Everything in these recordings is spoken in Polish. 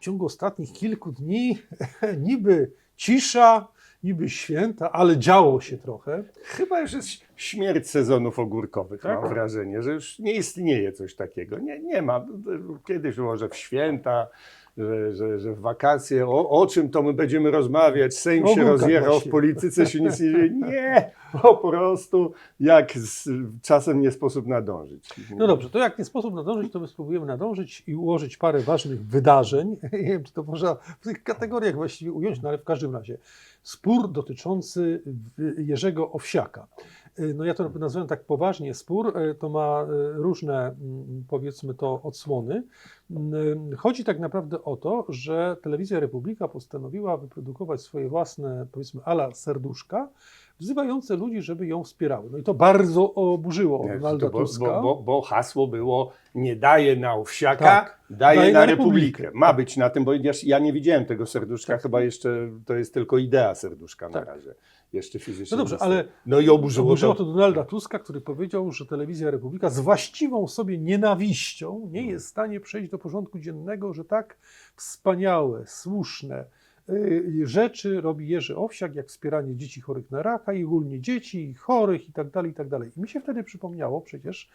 w ciągu ostatnich kilku dni niby cisza, niby święta, ale działo się trochę. Chyba już jest śmierć sezonów ogórkowych, Tak? mam wrażenie, że już nie istnieje coś takiego. Nie, nie ma. Kiedyś było, że w święta, że, że, że w wakacje, o, o czym to my będziemy rozmawiać, Sejm się rozjechał, w polityce się nic nie dzieje. Nie, po prostu jak z, czasem nie sposób nadążyć. No dobrze, to jak nie sposób nadążyć, to my spróbujemy nadążyć i ułożyć parę ważnych wydarzeń. Nie wiem, czy to można w tych kategoriach właściwie ująć, no ale w każdym razie. Spór dotyczący Jerzego Owsiaka. Y, No ja to nazywam tak poważnie spór, y, to ma y, różne, mm, powiedzmy to, odsłony. Chodzi tak naprawdę o to, że Telewizja Republika postanowiła wyprodukować swoje własne, powiedzmy, ala serduszka, wzywające ludzi, żeby ją wspierały. No i to bardzo oburzyło Donalda bo, Tuska. bo, bo, bo hasło było nie daje na owsiaka, Tak, daje, daje na na republikę. republikę. Ma być na tym, bo ja, nie widziałem tego serduszka, Tak. chyba jeszcze to jest tylko idea serduszka na Tak. razie. Jeszcze fizycznie. No dobrze, ale. No i oburzyło, Oburzyło to. to Donalda Tuska, który powiedział, że Telewizja Republika z właściwą sobie nienawiścią nie jest w stanie przejść do porządku dziennego, że tak wspaniałe, słuszne rzeczy robi Jerzy Owsiak, jak wspieranie dzieci chorych na raka i ogólnie dzieci chorych i tak dalej, i tak dalej. I mi się wtedy przypomniało przecież,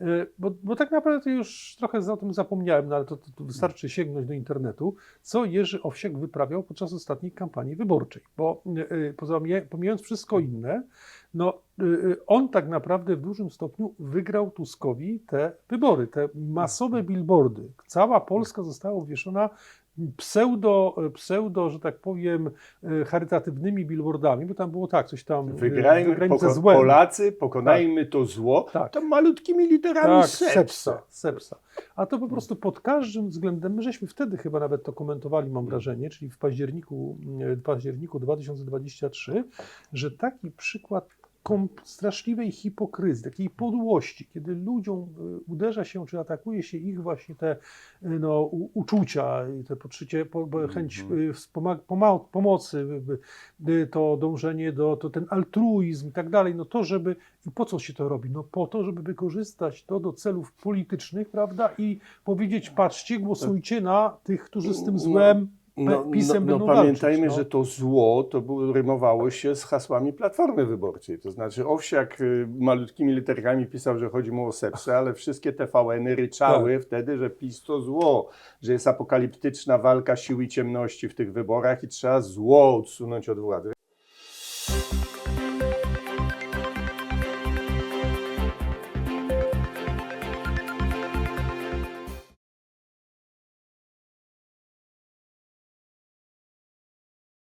y, bo, bo tak naprawdę już trochę o tym zapomniałem, no ale to, to, to wystarczy sięgnąć do internetu, co Jerzy Owsiak wyprawiał podczas ostatniej kampanii wyborczej. Bo y, y, poza, pomijając wszystko inne, no, y, y, on tak naprawdę w dużym stopniu wygrał Tuskowi te wybory, te masowe billboardy. Cała Polska została obwieszona pseudo, pseudo, że tak powiem, y, charytatywnymi billboardami, bo tam było tak, coś tam y, Wygrajmy, poko-. Polacy, pokonajmy to zło. Tak. To malutkimi literami Tak, sepsa. sepsa, sepsa. A to po prostu pod każdym względem, my żeśmy wtedy chyba nawet to komentowali, mam wrażenie, czyli w październiku, e, w październiku 2023, że taki przykład straszliwej hipokryzji, takiej podłości, kiedy ludziom e, uderza się, czy atakuje się ich właśnie te e, no, uczucia, i te poczucie, po, bo chęć Mhm. e, pomocy, to dążenie do, to ten altruizm i tak dalej, no to żeby, i po co się to robi? No po to, żeby wykorzystać to do celów politycznych, prawda, i powiedzieć, patrzcie, głosujcie na tych, którzy z tym złem No, PiSem no, no będą pamiętajmy, walczyć, no. że to zło to było, rymowało się z hasłami Platformy Wyborczej. To znaczy Owsiak y, malutkimi literkami pisał, że chodzi mu o sepsę, ale wszystkie TVN-y ryczały Tak. wtedy, że PiS to zło, że jest apokaliptyczna walka siły i ciemności w tych wyborach i trzeba zło odsunąć od władzy.